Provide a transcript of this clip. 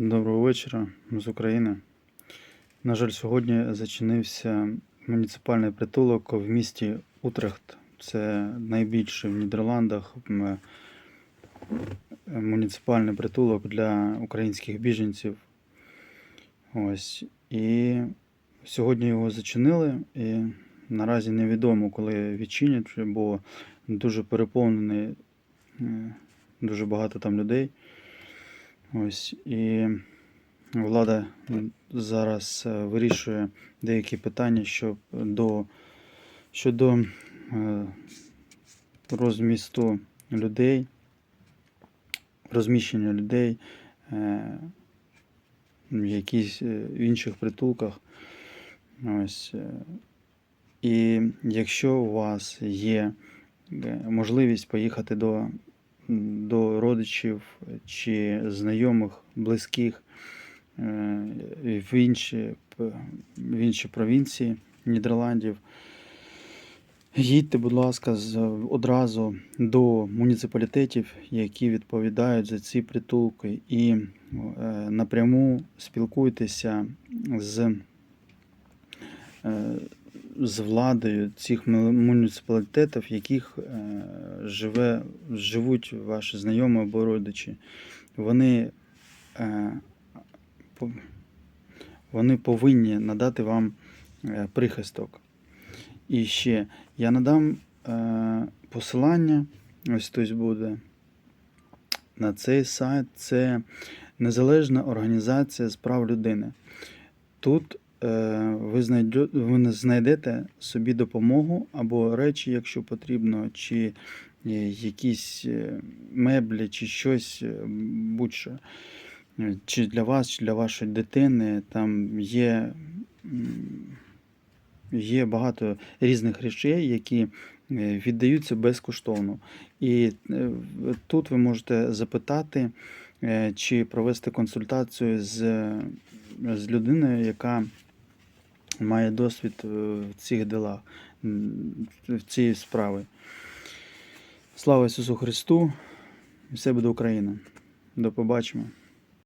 Доброго вечора з України. На жаль, сьогодні зачинився муніципальний притулок в місті Утрехт. Це найбільший в Нідерландах муніципальний притулок для українських біженців. Ось. І сьогодні його зачинили, і наразі невідомо, коли відчинять, бо дуже переповнений, е, дуже багато там людей. Ось і влада зараз е, вирішує деякі питання щоб до, щодо е, розмісту людей, розміщення людей е, в якісь в інших притулках. Ось. І якщо у вас є можливість поїхати до до родичів чи знайомих, близьких е, в інші, в інші провінції Нідерландів. Їдьте, будь ласка, з, одразу до муніципалітетів, які відповідають за ці притулки, і е, напряму спілкуйтеся з, е, з владою цих муніципалітетів, в яких е, живе, живуть ваші знайомі або родичі. Вони, е, вони повинні надати вам е, прихисток. І ще я надам посилання, ось тут буде на цей сайт. Це Незалежна організація з прав людини. Тут ви, знайдете, ви знайдете собі допомогу або речі, якщо потрібно, чи е, якісь е, меблі, чи щось е, будь-що. Е, Чи для вас, чи для вашої дитини. Там є, є багато різних речей, які е, віддаються безкоштовно. І е, тут ви можете запитати е, чи провести консультацію з, з людиною, яка має досвід е, в цих ділах, в цій справі. Слава Ісусу Христу! Все буде Україна! До побачення!